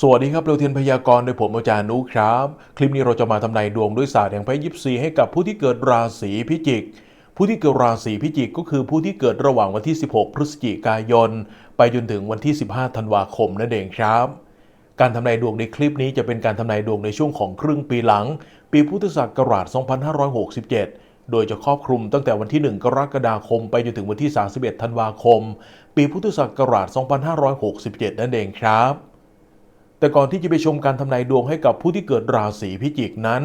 สวัสดีครับเร็วเทียนพยากรณ์โดยผมอาจารย์นุครับ คลิปนี้เราจะมาทำนายดวงด้วยศาสตร์แห่งไพ่ยิปซีให้กับผู้ที่เกิดราศีพิจิก ผู้ที่เกิดราศีพิจิกก็คือผู้ที่เกิดระหว่างวันที่ 16 พฤศจิกายน ไปจนถึงวันที่ 15 ธันวาคมนั่นเองครับ การทำนายดวงในคลิปนี้จะเป็นการทำนายดวงในช่วงของครึ่งปีหลัง ปีพุทธศักราช 2567โดยจะครอบคลุมตั้งแต่วันที่ 1 กรกฎาคม ไปจนถึงวันที่ 31 ธันวาคม ปีพุทธศักราช 2567 นั่นเองครับ แต่ก่อนที่จะไปชมการทำนายดวงให้กับผู้ที่เกิดราศีพิจิกนั้น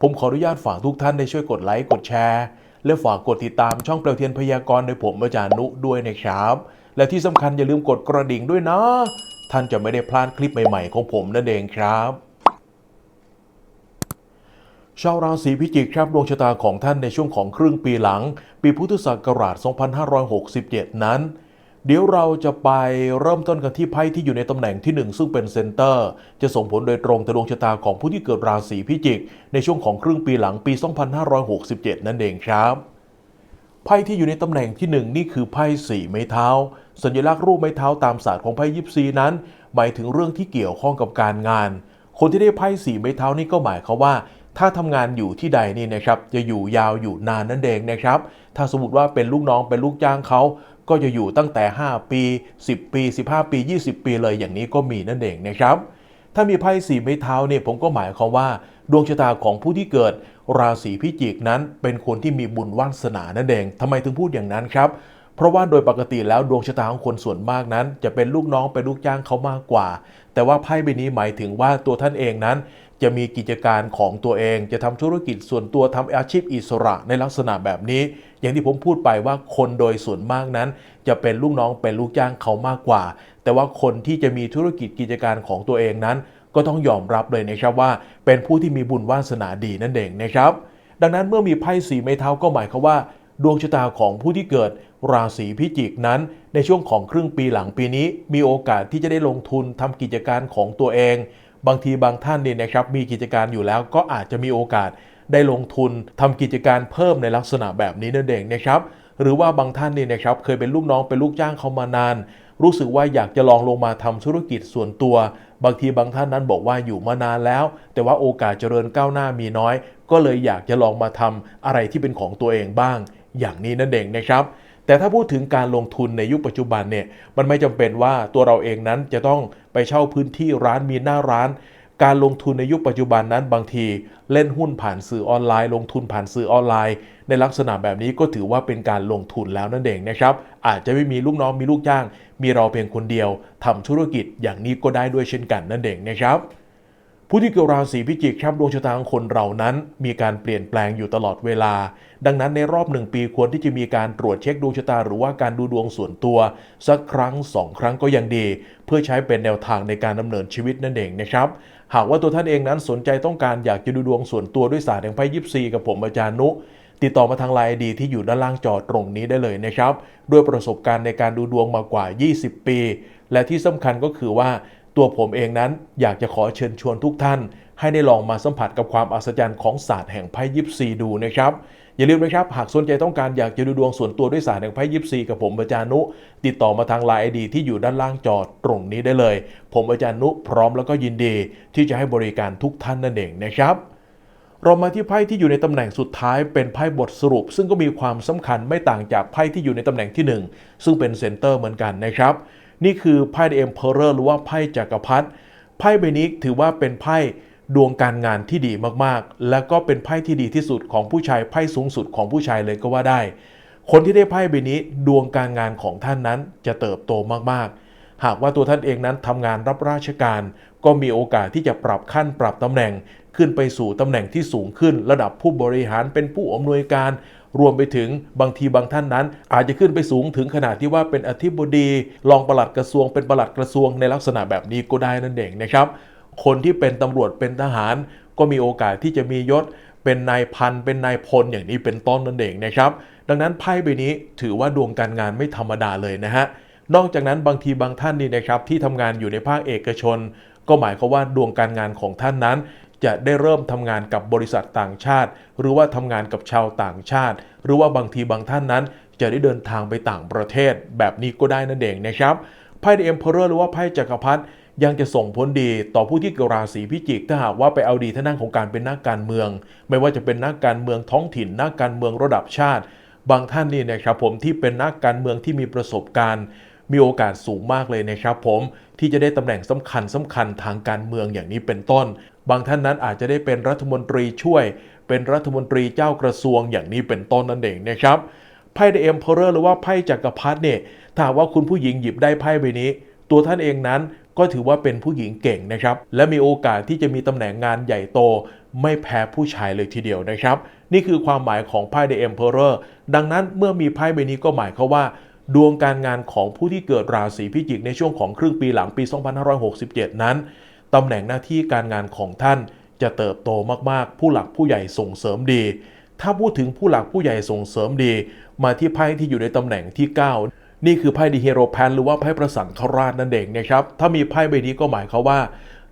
ผมขออนุญาตฝากทุกท่านได้ช่วยกดไลค์กดแชร์ และฝากกดติดตามช่องเปลวเทียนพยากรณ์โดยผมอาจารย์นุด้วยนะครับ และที่สำคัญอย่าลืมกดกระดิ่งด้วยนะ ท่านจะไม่ได้พลาดคลิปใหม่ๆ ของผมนั่นเองครับชาวราศีพิจิกครับดวงชะตาของท่านในช่วงของครึ่งปีหลัง ปีพุทธศักราช 2567 นั้น เดี๋ยวเราจะไปเริ่มต้นกันที่ไพ่ที่อยู่ในตำแหน่งที่ 1 ซึ่งเป็นเซนเตอร์ จะส่งผลโดยตรงต่อดวงชะตาของผู้ที่เกิดราศีพิจิก ในช่วงของครึ่งปีหลังปี 2567 นั่นเองครับไพ่ที่อยู่ในตำแหน่งที่ 1 นี่คือไพ่สี่ไม้เท้า สัญลักษณ์รูปไม้เท้าตามศาสตร์ของไพ่ยิปซีนั้น หมายถึงเรื่องที่เกี่ยวข้องกับการงาน คนที่ได้ไพ่สี่ไม้เท้านี่ก็หมายความว่าถ้าทำงานอยู่ที่ใดนี่นะครับจะอยู่ยาวอยู่นานนั่นเองนะครับ ถ้าสมมติว่าเป็นลูกน้องเป็นลูกจ้างเขา ก็จะอยู่ตั้งแต่ 5 ปี 10 ปี 15 ปี 20 ปีเลยอย่างนี้ก็มีนั่นเองนะครับ ถ้ามีไพ่สีไม้เท้าเนี่ยผมก็หมายความว่า ดวงชะตาของผู้ที่เกิด ราศีพิจิกนั้น เป็นคนที่มีบุญวาสนานั่นเองทำไมถึงพูดอย่างนั้นครับเพราะว่าโดยปกติแล้วดวงชะตาของคนส่วนมากนั้น จะเป็นลูกน้องเป็นลูกจ้างเขามากกว่า แต่ว่าไพ่ใบนี้หมายถึงว่าตัวท่านเองนั้น จะมีกิจการของตัวเอง จะทำธุรกิจส่วนตัวทำอาชีพอิสระในลักษณะแบบนี้ อย่างที่ผมพูดไปว่าคนโดยส่วนมากนั้น จะเป็นลูกน้องเป็นลูกจ้างเขามากกว่า แต่ว่าคนที่จะมีธุรกิจกิจการของตัวเองนั้น ก็ต้องยอมรับเลยนะครับว่า เป็นผู้ที่มีบุญวาสนาดีนั่นเองนะครับดังนั้นเมื่อมีไพ่สีไม้เท้าก็หมายความว่า ดวงชะตาของผู้ที่เกิดราศีพิจิกนั้น ในช่วงของครึ่งปีหลังปีนี้ มีโอกาสที่จะได้ลงทุนทำกิจการของตัวเอง บางทีบางท่านเนี่ยนะครับมีกิจการอยู่แล้วก็อาจจะมีโอกาสได้ลงทุนทำกิจการเพิ่มในลักษณะแบบนี้นั่นเองนะครับหรือว่าบางท่านเนี่ยนะครับเคยเป็นลูกน้องเป็นลูกจ้างเขามานาน รู้สึกว่าอยากจะลองลงมาทำธุรกิจส่วนตัว บางทีบางท่านนั้นบอกว่าอยู่มานานแล้ว แต่ว่าโอกาสเจริญก้าวหน้ามีน้อย ก็เลยอยากจะลองมาทำอะไรที่เป็นของตัวเองบ้าง อย่างนี้นั่นเองนะครับ แต่ถ้าพูดถึงการลงทุนในยุคปัจจุบันเนี่ยมันไม่จำเป็นว่าตัวเราเองนั้นจะต้องไปเช่าพื้นที่ร้านมีหน้าร้าน การลงทุนในยุคปัจจุบันนั้นบางทีเล่นหุ้นผ่านสื่อออนไลน์ ลงทุนผ่านสื่อออนไลน์ ในลักษณะแบบนี้ก็ถือว่าเป็นการลงทุนแล้วนั่นเองนะครับ อาจจะไม่มีลูกน้องมีลูกจ้าง มีเราเพียงคนเดียวทำธุรกิจอย่างนี้ก็ได้ด้วยเช่นกันนั่นเองนะครับ ผู้ที่เกิดราศีพิจิกครับดวงชะตาของคนเรานั้น มีการเปลี่ยนแปลงอยู่ตลอดเวลา ดังนั้นในรอบหนึ่งปีควรที่จะมีการตรวจเช็คดวงชะตาหรือว่าการดูดวงส่วนตัว สักครั้งสองครั้งก็ยังดี เพื่อใช้เป็นแนวทางในการดำเนินชีวิตนั่นเองนะครับหากว่าตัวท่านเองนั้นสนใจต้องการอยากจะดูดวงส่วนตัวด้วยศาสตร์แห่งไพ่ยิปซีกับผมอาจารย์นุติดต่อมาทางไลน์ดีที่อยู่ด้านล่างจอตรงนี้ได้เลยนะครับ ด้วยประสบการณ์ในการดูดวงมากว่า 20 ปี และที่สำคัญก็คือว่า ตัวผมเองนั้นอยากจะขอเชิญชวนทุกท่าน ให้ได้ลองมาสัมผัสกับความอัศจรรย์ของศาสตร์แห่งไพ่ยิปซีดูนะครับอย่าลืมนะครับ หากสนใจต้องการอยากจะดูดวงส่วนตัวด้วยศาสตร์แห่งไพ่ยิปซีกับผมอาจารย์นุ ติดต่อมาทางไลน์ดีที่อยู่ด้านล่างจอตรงนี้ได้เลย ผมอาจารย์นุพร้อมแล้วก็ยินดี ที่จะให้บริการทุกท่านนั่นเองนะครับเรามาที่ไพ่ที่อยู่ในตำแหน่งสุดท้ายเป็นไพ่บทสรุป ซึ่งก็มีความสำคัญไม่ต่างจากไพ่ที่อยู่ในตำแหน่งที่ 1 ซึ่งเป็นเซนเตอร์เหมือนกันนะครับ นี่คือไพ่เอ็มเพอเรอร์หรือว่าไพ่จักรพรรดิไพ่ใบนี้ถือว่าเป็นไพ่ดวงการงานที่ดีมากๆ และก็เป็นไพ่ที่ดีที่สุดของผู้ชายไพ่สูงสุดของผู้ชายเลยก็ว่าได้ คนที่ได้ไพ่ใบนี้ดวงการงานของท่านนั้นจะเติบโตมากๆ หากว่าตัวท่านเองนั้นทำงานรับราชการ ก็มีโอกาสที่จะปรับขั้นปรับตำแหน่ง ขึ้นไปสู่ตำแหน่งที่สูงขึ้น ระดับผู้บริหารเป็นผู้อำนวยการ รวมไปถึงบางทีบางท่านนั้น อาจจะขึ้นไปสูงถึงขนาดที่ว่าเป็นอธิบดีรองปลัดกระทรวงเป็นปลัดกระทรวงในลักษณะแบบนี้ก็ได้นั่นเองนะครับ คนที่เป็นตำรวจเป็นทหาร ก็มีโอกาสที่จะมียศเป็นนายพันเป็นนายพลอย่างนี้เป็นต้นนั่นเองนะครับ ดังนั้นไพ่ใบนี้ถือว่าดวงการงานไม่ธรรมดาเลยนะฮะนอกจากนั้นบางทีบางท่านนี่นะครับที่ทำงานอยู่ในภาคเอกชน ก็หมายความว่าดวงการงานของท่านนั้น จะได้เริ่มทำงานกับบริษัทต่างชาติ หรือว่าทำงานกับชาวต่างชาติ หรือว่าบางทีบางท่านนั้น จะได้เดินทางไปต่างประเทศ แบบนี้ก็ได้นั่นเองนะครับไพ่เดอ็มเพอเรอร์หรือว่าไพ่จักรพรรดิยังจะส่งผลดีต่อผู้ที่เกิดราศีพิจิก ถ้าหากว่าไปเอาดีท่านั่งของการเป็นนักการเมือง ไม่ว่าจะเป็นนักการเมืองท้องถิ่น นักการเมืองระดับชาติ บางท่านนี่นะครับผมที่เป็นนักการเมืองที่มีประสบการณ์ มีโอกาสสูงมากเลยนะครับผมที่จะได้ตำแหน่งสำคัญสำคัญทางการเมืองอย่างนี้เป็นต้น บางท่านนั้นอาจจะได้เป็นรัฐมนตรีช่วย เป็นรัฐมนตรีเจ้ากระทรวงอย่างนี้เป็นต้นนั่นเองนะครับไพ่เดเอ็มเพอเรอร์หรือว่าไพ่จักรพรรดิเนี่ยถ้าว่าคุณผู้หญิงหยิบได้ไพ่ใบนี้ ตัวท่านเองนั้นก็ถือว่าเป็นผู้หญิงเก่งนะครับ และมีโอกาสที่จะมีตำแหน่งงานใหญ่โต ไม่แพ้ผู้ชายเลยทีเดียวนะครับ นี่คือความหมายของไพ่เดเอ็มเพอเรอร์ดังนั้นเมื่อมีไพ่ใบนี้ก็หมายความว่าดวงการงานของผู้ที่เกิดราศีพิจิกในช่วงของครึ่งปีหลังปี 2567 นั้น ตำแหน่งหน้าที่การงานของท่านจะเติบโตมากๆ ผู้หลักผู้ใหญ่ส่งเสริมดี ถ้าพูดถึงผู้หลักผู้ใหญ่ส่งเสริมดี มาที่ไพ่ที่อยู่ในตำแหน่งที่ 9 นี่คือไพ่ดีเฮโรแพนหรือว่าไพ่ประสังฆราชนั่นเองนะครับ ถ้ามีไพ่ใบนี้ก็หมายความว่า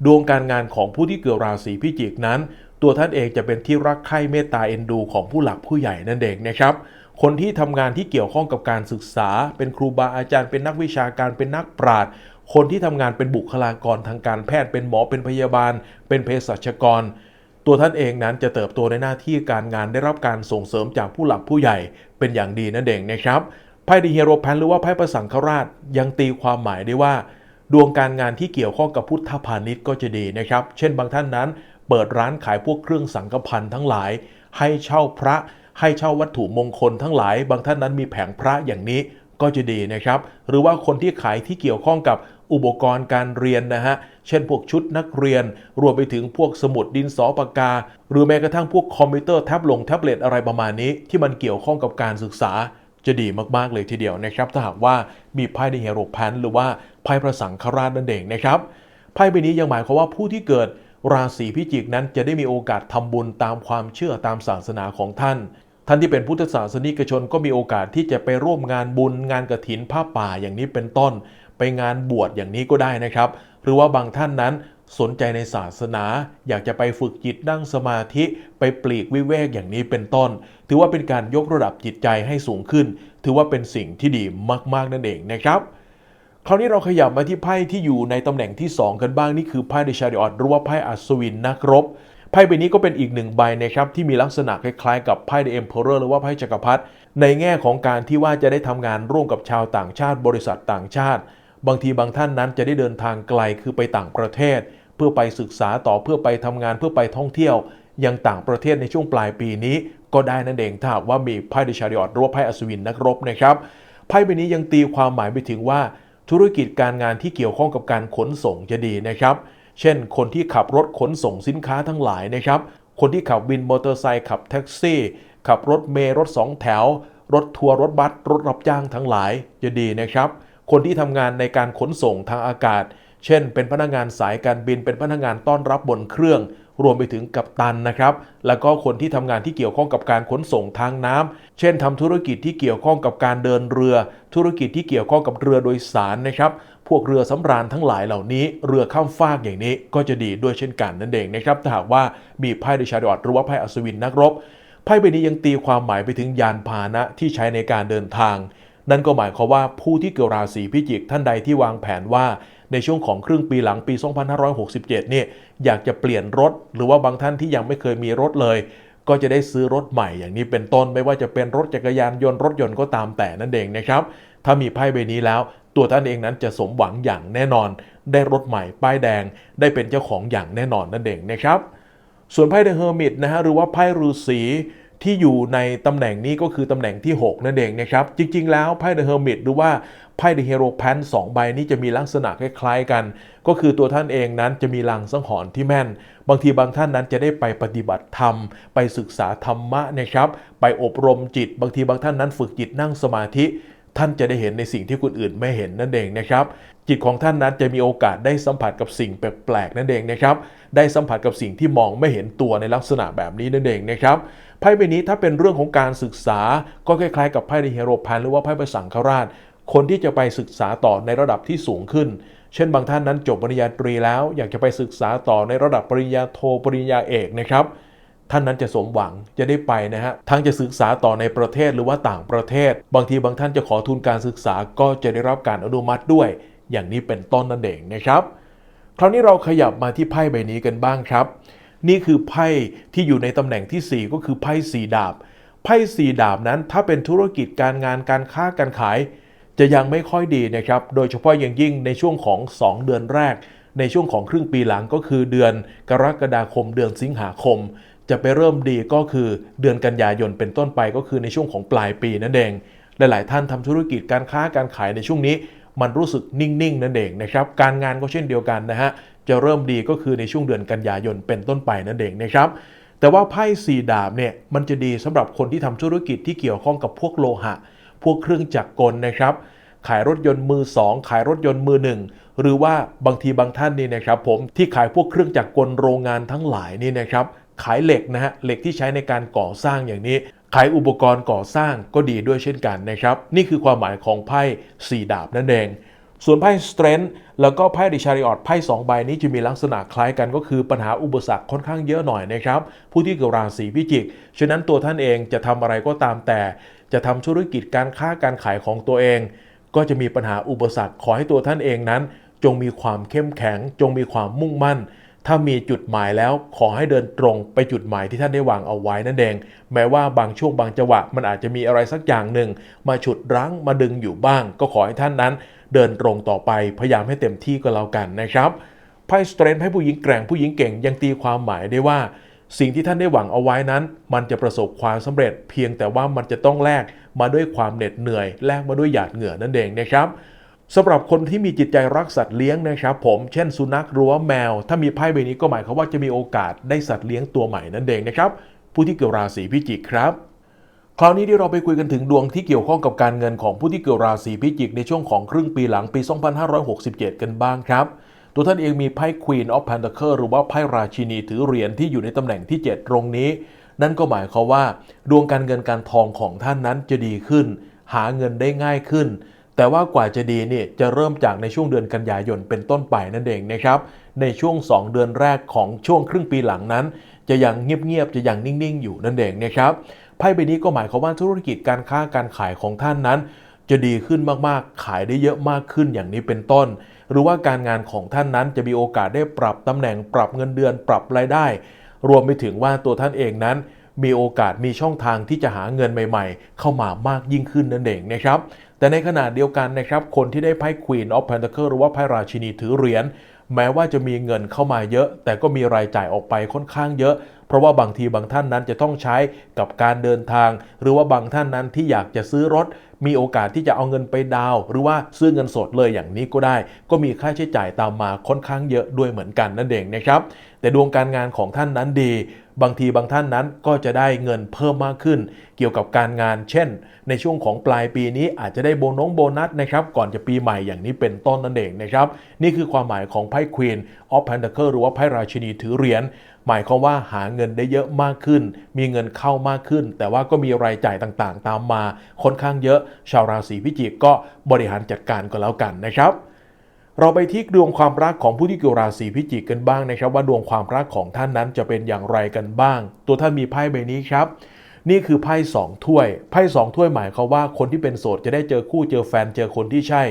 ดวงการงานของผู้ที่เกิดราศีพิจิกนั้น ตัวท่านเองจะเป็นที่รักใคร่เมตตาเอ็นดูของผู้หลักผู้ใหญ่นั่นเองนะครับคนที่ทำงานที่เกี่ยวข้องกับการศึกษา เป็นครูบาอาจารย์เป็นนักวิชาการเป็นนักปราชญ์ คนที่ทำงานเป็นบุคลากรทางการแพทย์เป็นหมอเป็นพยาบาล เป็นเภสัชกร ตัวท่านเองนั้นจะเติบโตในหน้าที่การงานได้รับการส่งเสริมจากผู้หลักผู้ใหญ่เป็นอย่างดีนั่นเองนะครับไพ่ดีเฮโรแพนหรือว่าไพ่ประสังฆราชยังตีความหมายได้ว่า ดวงการงานที่เกี่ยวข้องกับพุทธพาณิชย์ก็จะดีนะครับ เช่นบางท่านนั้น เปิดร้านขายพวกเครื่องสังฆพันธ์ทั้งหลาย ให้เช่าพระให้เช่าวัตถุมงคลทั้งหลาย บางท่านนั้นมีแผงพระอย่างนี้ก็จะดีนะครับ หรือว่าคนที่ขายที่เกี่ยวข้องกับ อุปกรณ์การเรียนนะฮะ เช่นพวกชุดนักเรียน รวมไปถึงพวกสมุดดินสอปากกา หรือแม้กระทั่งพวกคอมพิวเตอร์แท็บลงแท็บเล็ตอะไรประมาณนี้ ที่มันเกี่ยวข้องกับการศึกษาจะดีมากๆเลยทีเดียวนะครับ ถ้าหากว่ามีไพ่ในเฮโรแพนหรือว่าไพ่พระสังฆราชนั่นเองนะครับไพ่ใบนี้ยังหมายความว่าผู้ที่เกิดราศีพิจิกนั้นจะได้มีโอกาสทำบุญตามความเชื่อตามศาสนาของท่าน ท่านที่เป็นพุทธศาสนิกชนก็มีโอกาสที่จะไปร่วมงานบุญงานกระถินผ้าป่าอย่างนี้เป็นต้น ไปงานบวชอย่างนี้ก็ได้นะครับ หรือว่าบางท่านนั้นสนใจในศาสนา อยากจะไปฝึกจิตนั่งสมาธิไปปลีกวิเวกอย่างนี้เป็นต้น ถือว่าเป็นการยกระดับจิตใจให้สูงขึ้น ถือว่าเป็นสิ่งที่ดีมากๆนั่นเองนะครับคราวนี้เราขยับมาที่ไพ่ที่อยู่ในตำแหน่งที่ 2 กันบ้าง นี่คือไพ่เดชาริออตหรือว่าไพ่อัศวินนักรบไพ่ใบนี้ก็เป็นอีกหนึ่งใบนะครับที่มีลักษณะคล้ายๆ กับไพ่เดเอ็มเพอเรอร์หรือว่าไพ่จักรพรรดิในแง่ของการที่ว่าจะได้ทำงานร่วมกับชาวต่างชาติบริษัทต่างชาติ บางทีบางท่านนั้นจะได้เดินทางไกลคือไปต่างประเทศ เพื่อไปศึกษาต่อเพื่อไปทำงานเพื่อไปท่องเที่ยวยังต่างประเทศในช่วงปลายปีนี้ ก็ได้นั่นเองถ้าว่ามีไพ่เดชาริออตหรือว่าไพ่อัศวินนักรบนะครับไพ่ใบนี้ยังตีความหมายไปถึงว่า ธุรกิจการงานที่เกี่ยวข้องกับการขนส่งจะดีนะครับ เช่น คนที่ขับรถขนส่งสินค้าทั้งหลายนะครับ คนที่ขับวินมอเตอร์ไซค์ขับแท็กซี่ ขับรถเมล์รถสองแถว รถทัวร์รถบัสรถรับจ้างทั้งหลายจะดีนะครับ คนที่ทำงานในการขนส่งทางอากาศ เช่น เป็นพนักงานสายการบิน เป็นพนักงานต้อนรับบนเครื่อง รวมไปถึงกัปตันนะครับ แล้วก็คนที่ทำงานที่เกี่ยวข้องกับการขนส่งทางน้ำเช่นทำธุรกิจที่เกี่ยวข้องกับการเดินเรือ ธุรกิจที่เกี่ยวข้องกับเรือโดยสารนะครับ พวกเรือสำราญทั้งหลายเหล่านี้ เรือข้ามฟากอย่างนี้ก็จะดีด้วยเช่นกันนั่นเองนะครับ ถ้าหากว่ามีไพ่เดชาดอดหรือว่าไพ่อัศวินนักรบไพ่ใบนี้ยังตีความหมายไปถึงยานพาหนะที่ใช้ในการเดินทาง นั่นก็หมายความว่าผู้ที่เกิดราศีพิจิกท่านใดที่วางแผนว่าในช่วงของครึ่งปีหลังปี 2567 เนี่ยอยากจะเปลี่ยนรถ หรือว่าบางท่านที่ยังไม่เคยมีรถเลย ก็จะได้ซื้อรถใหม่อย่างนี้เป็นต้นไม่ว่าจะเป็นรถจักรยานยนต์รถยนต์ก็ตามแต่นั่นเองนะครับ ถ้ามีไพ่ใบนี้แล้ว ตัวท่านเองนั้นจะสมหวังอย่างแน่นอน ได้รถใหม่ป้ายแดง ได้เป็นเจ้าของอย่างแน่นอนนั่นเองนะครับ ส่วนไพ่เดอะเฮอร์มิตนะฮะหรือว่าไพ่ฤาษี ที่อยู่ในตำแหน่งนี้ก็คือตำแหน่งที่ 6 นั่นเองนะครับ จริง ๆ แล้วไพ่เดอะเฮอร์มิตหรือว่าไพ่เดอะเฮโรแพนสองใบนี้จะมีลักษณะคล้ายๆกัน ก็คือตัวท่านเองนั้นจะมีลังสังหรณ์ที่แม่น บางทีบางท่านนั้นจะได้ไปปฏิบัติธรรม ไปศึกษาธรรมะนะครับ ไปอบรมจิต บางทีบางท่านนั้นฝึกจิตนั่งสมาธิ ท่านจะได้เห็นในสิ่งที่คนอื่นไม่เห็นนั่นเองนะครับ จิตของท่านนั้นจะมีโอกาสได้สัมผัสกับสิ่งแปลกๆนั่นเองนะครับ ได้สัมผัสกับสิ่งที่มองไม่เห็นตัวในลักษณะแบบนี้นั่นเองนะครับไพ่ใบนี้ถ้าเป็นเรื่องของการศึกษาก็คล้ายๆกับไพ่ในเฮโรพานหรือว่าไพ่ประสังฆราช คนที่จะไปศึกษาต่อในระดับที่สูงขึ้น เช่นบางท่านนั้นจบปริญญาตรีแล้ว อยากจะไปศึกษาต่อในระดับปริญญาโทปริญญาเอกนะครับท่านนั้นจะสมหวังจะได้ไปนะฮะทั้งจะศึกษาต่อในประเทศหรือว่าต่างประเทศ บางทีบางท่านจะขอทุนการศึกษาก็จะได้รับการอนุมัติด้วย อย่างนี้เป็นต้นนั่นเองนะครับ คราวนี้เราขยับมาที่ไพ่ใบนี้กันบ้างครับ นี่คือไพ่ที่อยู่ในตำแหน่งที่ 4 ก็คือไพ่สีดาบ ไพ่สีดาบนั้นถ้าเป็นธุรกิจการงานการค้าการขาย จะยังไม่ค่อยดีนะครับ โดยเฉพาะอย่างยิ่งในช่วงของ 2 เดือนแรก ในช่วงของครึ่งปีหลังก็คือเดือนกรกฎาคมเดือนสิงหาคม จะไปเริ่มดีก็คือเดือนกันยายนเป็นต้นไปก็คือในช่วงของปลายปีนั่นเองหลาย ๆ ท่านทำธุรกิจการค้าการขายในช่วงนี้ มันรู้สึกนิ่งๆนั่นเองนะครับ การงานก็เช่นเดียวกันนะฮะ จะเริ่มดีก็คือในช่วงเดือนกันยายนเป็นต้นไปนั่นเองนะครับแต่ว่าไพ่สีดาบเนี่ยมันจะดีสำหรับคนที่ทำธุรกิจที่เกี่ยวข้องกับพวกโลหะ พวกเครื่องจักรกลนะครับ ขายรถยนต์มือ 2 ขายรถยนต์มือหนึ่งหรือว่าบางทีบางท่านนี่นะครับผมที่ขายพวกเครื่องจักรกลโรงงานทั้งหลายนี่นะครับขายเหล็กนะฮะเหล็กที่ใช้ในการก่อสร้างอย่างนี้ ขายอุปกรณ์ก่อสร้างก็ดีด้วยเช่นกันนะครับ นี่คือความหมายของไพ่สีดาบนั่นเอง ส่วนไพ่ Strength แล้วก็ไพ่ดิชาริออตไพ่2ใบนี้จะมีลักษณะคล้ายกันก็คือปัญหาอุปสรรคค่อนข้างเยอะหน่อยนะครับ ผู้ที่เกิดราศีพิจิก ฉะนั้นตัวท่านเองจะทำอะไรก็ตามแต่ จะทำธุรกิจการค้าการขายของตัวเอง ก็จะมีปัญหาอุปสรรคขอให้ตัวท่านเองนั้น จงมีความเข้มแข็ง จงมีความมุ่งมั่น ถ้ามีจุดหมายแล้วขอให้เดินตรงไปจุดหมายที่ท่านได้วางเอาไว้นั่นเอง แม้ว่าบางช่วงบางจังหวะมันอาจจะมีอะไรสักอย่างหนึ่ง มาฉุดรั้งมาดึงอยู่บ้าง ก็ขอให้ท่านนั้น เดินตรงต่อไปพยายามให้เต็มที่ก็แล้วกันนะครับไพ่สเตรนท์ให้ผู้หญิงแกร่งผู้หญิงเก่งยังตีความหมายได้ว่า สิ่งที่ท่านได้หวังเอาไว้นั้น มันจะประสบความสำเร็จ เพียงแต่ว่ามันจะต้องแลกมาด้วยความเหน็ดเหนื่อยแลกมาด้วยหยาดเหงื่อนั่นเองนะครับ สำหรับคนที่มีจิตใจรักสัตว์เลี้ยงนะครับผม เช่นสุนัขหรือว่าแมว ถ้ามีไพ่ใบนี้ก็หมายความว่าจะมีโอกาสได้สัตว์เลี้ยงตัวใหม่นั่นเองนะครับ ผู้ที่เกิดราศีพิจิกครับ คราวนี้ที่เราไปคุยกันถึงดวงที่เกี่ยวข้องกับการเงินของผู้ที่เกิดราศีพิจิกในช่วงของครึ่งปีหลังปี 2567 กันบ้างครับตัวท่านเองมีไพ่ Queen of Pentacles หรือว่าไพ่ราชินีถือเหรียญที่อยู่ในตำแหน่งที่ 7 ตรงนี้ นั่นก็หมายความว่า ดวงการเงินการทองของท่านนั้นจะดีขึ้น หาเงินได้ง่ายขึ้น แต่ว่ากว่าจะดีนี่จะเริ่มจากในช่วงเดือนกันยายนเป็นต้นไปนั่นเองนะครับ ในช่วง 2 เดือนแรกของช่วงครึ่งปีหลังนั้น จะยังเงียบๆจะยังนิ่งๆ อยู่นั่นเองนะครับไพ่ใบนี้ก็หมายความว่าธุรกิจการค้าการขายของท่านนั้น จะดีขึ้นมากๆ ขายได้เยอะมากขึ้นอย่างนี้เป็นต้น หรือว่าการงานของท่านนั้นจะมีโอกาสได้ปรับตำแหน่งปรับเงินเดือนปรับรายได้ รวมไปถึงว่าตัวท่านเองนั้นมีโอกาสมีช่องทางที่จะหาเงินใหม่ ๆ เข้ามามากยิ่งขึ้นนั่นเองนะครับ แต่ในขณะเดียวกันนะครับคนที่ได้ไพ่ Queen of Pentacles หรือว่าไพ่ราชินีถือเหรียญแม้ว่าจะมีเงินเข้ามาเยอะ แต่ก็มีรายจ่ายออกไปค่อนข้างเยอะ เพราะว่าบางทีบางท่านนั้นจะต้องใช้กับการเดินทาง หรือว่าบางท่านนั้นที่อยากจะซื้อรถมีโอกาสที่จะเอาเงินไปดาว หรือว่าซื้อเงินสดเลยอย่างนี้ก็ได้ ก็มีค่าใช้จ่ายตามมาค่อนข้างเยอะด้วยเหมือนกันนั่นเองนะครับ แต่ดวงการงานของท่านนั้นดี บางทีบางท่านนั้นก็จะได้เงินเพิ่มมากขึ้น เกี่ยวกับการงาน เช่น ในช่วงของปลายปีนี้อาจจะได้โบนงโบนัสนะครับก่อนจะปีใหม่อย่างนี้เป็นต้นนั่นเองนะครับนี่คือความหมายของไพ่ Queen of Pentacles หรือว่าไพ่ราชินีถือเหรียญหมายความว่าหาเงินได้เยอะมากขึ้น มีเงินเข้ามากขึ้น แต่ว่าก็มีรายจ่ายต่างๆ ตามมาค่อนข้างเยอะชาวราศีพิจิกก็บริหารจัดการก็แล้วกันนะครับ เราไปที่ดวงความรักของผู้ที่เกิดราศีพิจิกกันบ้างนะครับ ว่าดวงความรักของท่านนั้นจะเป็นอย่างไรกันบ้าง ตัวท่านมีไพ่ใบนี้ครับนี่คือไพ่สองถ้วย ไพ่สองถ้วยหมายความว่าคนที่เป็นโสดจะได้เจอคู่เจอแฟนเจอคนที่ใช่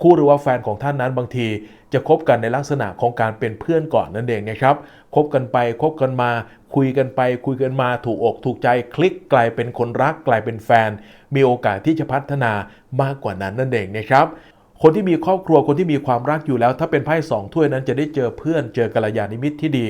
คู่หรือว่าแฟนของท่านนั้นบางที จะคบกันในลักษณะของการเป็นเพื่อนก่อนนั่นเองนะครับ คบกันไปคบกันมา คุยกันไป คุยกันมาถูกอกถูกใจคลิกกลายเป็นคนรักกลายเป็นแฟน มีโอกาสที่จะพัฒนามากกว่านั้นนั่นเองนะครับคนที่มีครอบครัวคนที่มีความรักอยู่แล้ว ถ้าเป็นไพ่สองถ้วยนั้นจะได้เจอเพื่อนเจอกัลยาณมิตรที่ดี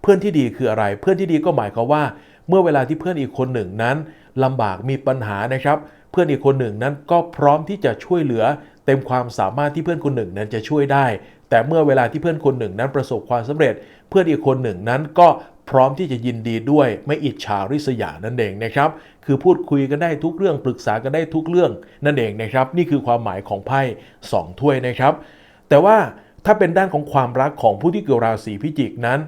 เพื่อนที่ดีคืออะไร เพื่อนที่ดีก็หมายความว่า เมื่อเวลาที่เพื่อนอีกคนหนึ่งนั้นลำบากมีปัญหานะครับ เพื่อนอีกคนหนึ่งนั้นก็พร้อมที่จะช่วยเหลือ เต็มความสามารถที่เพื่อนคนหนึ่งนั้นจะช่วยได้ แต่เมื่อเวลาที่เพื่อนคนหนึ่งนั้นประสบความสำเร็จ เพื่อนอีกคนหนึ่งนั้นก็ พร้อมที่จะยินดีด้วยไม่อิจฉาริษยานั่นเองนะครับ คือพูดคุยกันได้ทุกเรื่องปรึกษากันได้ทุกเรื่องนั่นเองนะครับ นี่คือความหมายของไพ่สองถ้วยนะครับ แต่ว่าถ้าเป็นด้านของความรักของผู้ที่เกิดราศีพิจิกนั้น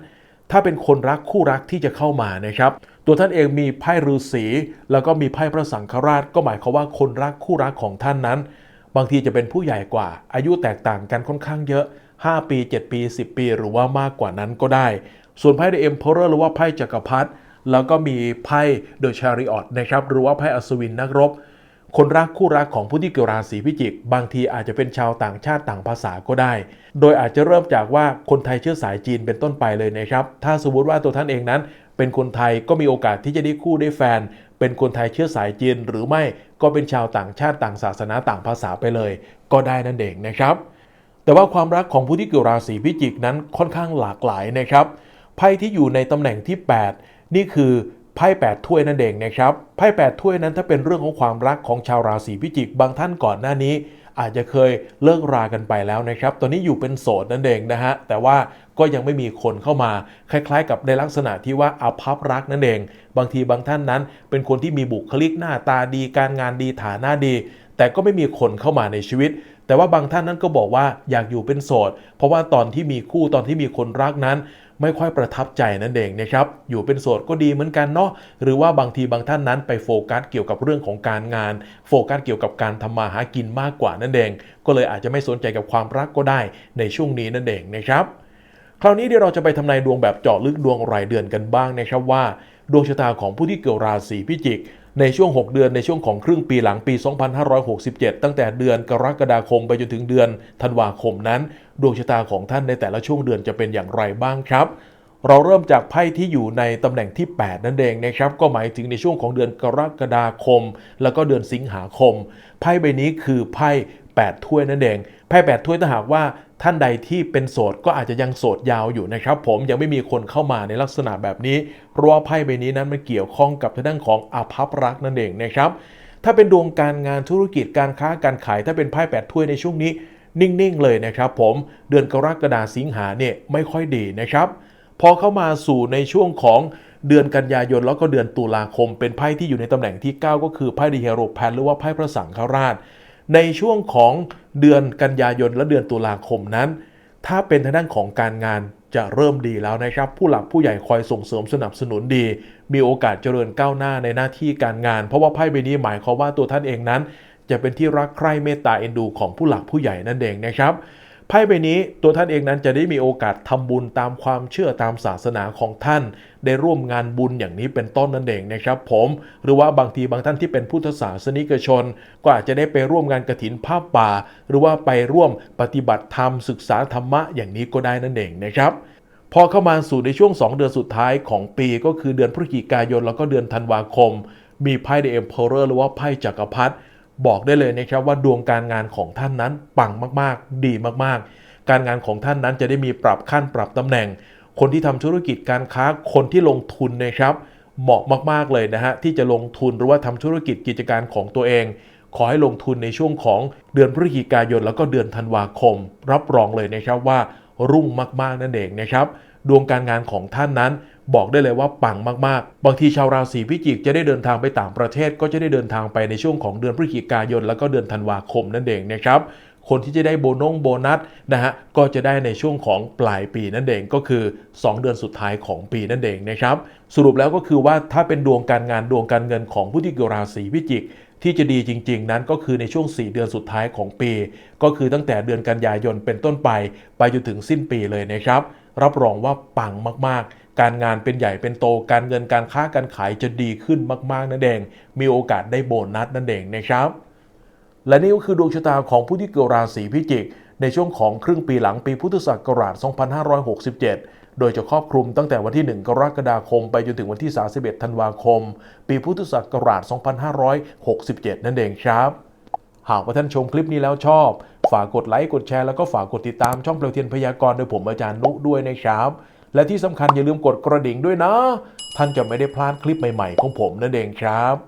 ถ้าเป็นคนรักคู่รักที่จะเข้ามานะครับ ตัวท่านเองมีไพ่ฤาษีแล้วก็มีไพ่พระสังฆราช ก็หมายความว่าคนรักคู่รักของท่านนั้น บางทีจะเป็นผู้ใหญ่กว่า อายุแตกต่างกันค่อนข้างเยอะ 5 ปี 7 ปี 10 ปี หรือว่ามากกว่านั้นก็ได้ ส่วนไพ่ The Emperor หรือว่าไพ่จักรพรรดิแล้วก็มีไพ่ The Chariot นะครับหรือว่าไพ่อัศวินนักรบ คนรักคู่รักของผู้ที่เกิดราศีพิจิก บางทีอาจจะเป็นชาวต่างชาติต่างภาษาก็ได้ โดยอาจจะเริ่มจากว่าคนไทยเชื้อสายจีนเป็นต้นไปเลยนะครับ ถ้าสมมติว่าตัวท่านเองนั้น เป็นคนไทยก็มีโอกาสที่จะได้คู่ได้แฟน เป็นคนไทยเชื้อสายจีน หรือไม่ก็เป็นชาวต่างชาติต่างศาสนาต่างภาษาไปเลย ก็ได้นั่นเองนะครับ แต่ว่าความรักของผู้ที่เกิดราศีพิจิกนั้นค่อนข้างหลากหลายนะครับ ไพ่ที่อยู่ในตำแหน่งที่ 8 นี่คือไพ่8ถ้วยนั่นเองนะครับไพ่8ถ้วยนั้นถ้าเป็นเรื่องของความรักของชาวราศีพิจิก บางท่านก่อนหน้านี้ อาจจะเคยเลิกรากันไปแล้วนะครับ ตอนนี้อยู่เป็นโสดนั่นเองนะฮะแต่ว่าก็ยังไม่มีคนเข้ามา คล้ายๆ กับในลักษณะที่ว่าอาภัพรักนั่นเอง บางทีบางท่านนั้น เป็นคนที่มีบุคลิกหน้าตาดีการงานดีฐานะดี แต่ก็ไม่มีคนเข้ามาในชีวิตแต่ว่าบางท่านนั้นก็บอกว่าอยากอยู่เป็นโสด เพราะว่าตอนที่มีคู่ตอนที่มีคนรักนั้น ไม่ค่อยประทับใจนั่นเองนะครับอยู่เป็นโสดก็ดีเหมือนกันเนาะหรือว่าบางทีบางท่านนั้นไปโฟกัสเกี่ยวกับเรื่องของการงาน โฟกัสเกี่ยวกับการทำมาหากินมากกว่านั่นเอง ก็เลยอาจจะไม่สนใจกับความรักก็ได้ในช่วงนี้นั่นเองนะครับ คราวนี้เดี๋ยวเราจะไปทำนายดวงแบบเจาะลึกดวงรายเดือนกันบ้างนะครับว่า ดวงชะตาของผู้ที่เกิดราศีพิจิก ในช่วง 6 เดือนในช่วงของครึ่งปีหลังปี 2567 ตั้งแต่เดือนกรกฎาคมไปจนถึงเดือนธันวาคมนั้น ดวงชะตาของท่านในแต่ละช่วงเดือนจะเป็นอย่างไรบ้างครับเราเริ่มจากไพ่ที่อยู่ในตำแหน่งที่ 8 นั่นเองนะครับ ก็หมายถึงในช่วงของเดือนกรกฎาคม แล้วก็เดือนสิงหาคม ไพ่ใบนี้คือไพ่8ถ้วยนั่นเอง ไพ่8ถ้วยถ้าหากว่า ท่านใดที่เป็นโสดก็อาจจะยังโสดยาวอยู่นะครับ ผมยังไม่มีคนเข้ามาในลักษณะแบบนี้ เพราะว่าไพ่ใบนี้นั้นมันเกี่ยวข้องกับทางด้านของอาภัพรักนั่นเองนะครับ ถ้าเป็นดวงการงานธุรกิจการค้าการขาย ถ้าเป็นไพ่8ถ้วยในช่วงนี้ นิ่งๆเลยนะครับผมเดือนกรกฎาสิงหาเนี่ยไม่ค่อยดีนะครับ พอเข้ามาสู่ในช่วงของเดือนกันยายนแล้วก็เดือนตุลาคม เป็นไพ่ที่อยู่ในตำแหน่งที่ 9 ก็คือไพ่ดีเฮโรแพนหรือว่าไพ่พระสังฆราช ในช่วงของเดือนกันยายนและเดือนตุลาคมนั้น ถ้าเป็นทางด้านของการงานจะเริ่มดีแล้วนะครับ ผู้หลักผู้ใหญ่คอยส่งเสริมสนับสนุนดี มีโอกาสเจริญก้าวหน้าในหน้าที่การงาน เพราะว่าไพ่ใบนี้หมายความว่าตัวท่านเองนั้น จะเป็นที่รักใคร่เมตตาเอ็นดูของผู้หลักผู้ใหญ่นั่นเองนะครับ ไพ่ใบนี้ตัวท่านเองนั้นจะได้มีโอกาสทำบุญตามความเชื่อตามศาสนาของท่าน ได้ร่วมงานบุญอย่างนี้เป็นต้นนั่นเองนะครับผมหรือว่าบางทีบางท่านที่เป็นพุทธศาสนิกชน ก็อาจจะได้ไปร่วมงานกระถินผ้าป่า หรือว่าไปร่วมปฏิบัติธรรมศึกษาธรรมะอย่างนี้ก็ได้นั่นเองนะครับพอเข้ามาสู่ในช่วง 2 เดือนสุดท้ายของปีก็คือเดือนพฤศจิกายนแล้วก็เดือนธันวาคม มีไพ่เดอะเอ็มเพอเรอร์หรือว่าไพ่จักรพรรดิ บอกได้เลยนะครับว่าดวงการงานของท่านนั้นปังมากๆ ดีมากๆ การงานของท่านนั้นจะได้มีปรับขั้นปรับตำแหน่ง คนที่ทำธุรกิจการค้าคนที่ลงทุนนะครับ เหมาะมากๆเลยนะฮะที่จะลงทุนหรือว่าทำธุรกิจกิจการของตัวเอง ขอให้ลงทุนในช่วงของเดือนพฤศจิกายนแล้วก็เดือนธันวาคม รับรองเลยนะครับว่า รุ่งมากๆนั่นเองนะครับ ดวงการงานของท่านนั้นบอกได้เลยว่าปังมากๆ บางทีชาวราศีพิจิกจะได้เดินทางไปต่างประเทศ ก็จะได้เดินทางไปในช่วงของเดือนพฤศจิกายน แล้วก็เดือนธันวาคมนั่นเองนะครับคนที่จะได้โบนงโบนัสนะฮะก็จะได้ในช่วงของปลายปีนั่นเองก็คือ 2 เดือนสุดท้ายของปีนั่นเองนะครับสรุปแล้วก็คือว่าถ้าเป็นดวงการงานดวงการเงินของผู้ที่เกิดราศีพิจิก ที่จะดีจริง ๆ นั้นก็คือในช่วง 4 เดือนสุดท้ายของปี ก็คือตั้งแต่เดือนกันยายนเป็นต้นไป ไปจนถึงสิ้นปีเลยนะครับ รับรองว่าปังมากๆ การงานเป็นใหญ่เป็นโตการเงินการค้าการขายจะดีขึ้นมากๆนั่นเองมีโอกาสได้โบนัสนั่นเองนะครับ และนี่ก็คือดวงชะตาของผู้ที่เกิดราศีพิจิกในช่วงของครึ่งปีหลังปีพุทธศักราช 2567 โดยจะครอบคลุมตั้งแต่วันที่ 1 กรกฎาคม ไปจนถึงวันที่ 31 ธันวาคม ปีพุทธศักราช 2567 นั่นเองครับ หากว่าท่านชมคลิปนี้แล้วชอบ ฝากกดไลค์ กดแชร์ แล้วก็ฝากกดติดตามช่องเปลวเทียนพยากรณ์โดยผมอาจารย์นุด้วยนะครับ และที่สำคัญอย่าลืมกดกระดิ่งด้วยนะ ท่านจะไม่ได้พลาดคลิปใหม่ๆของผมนั่นเองครับ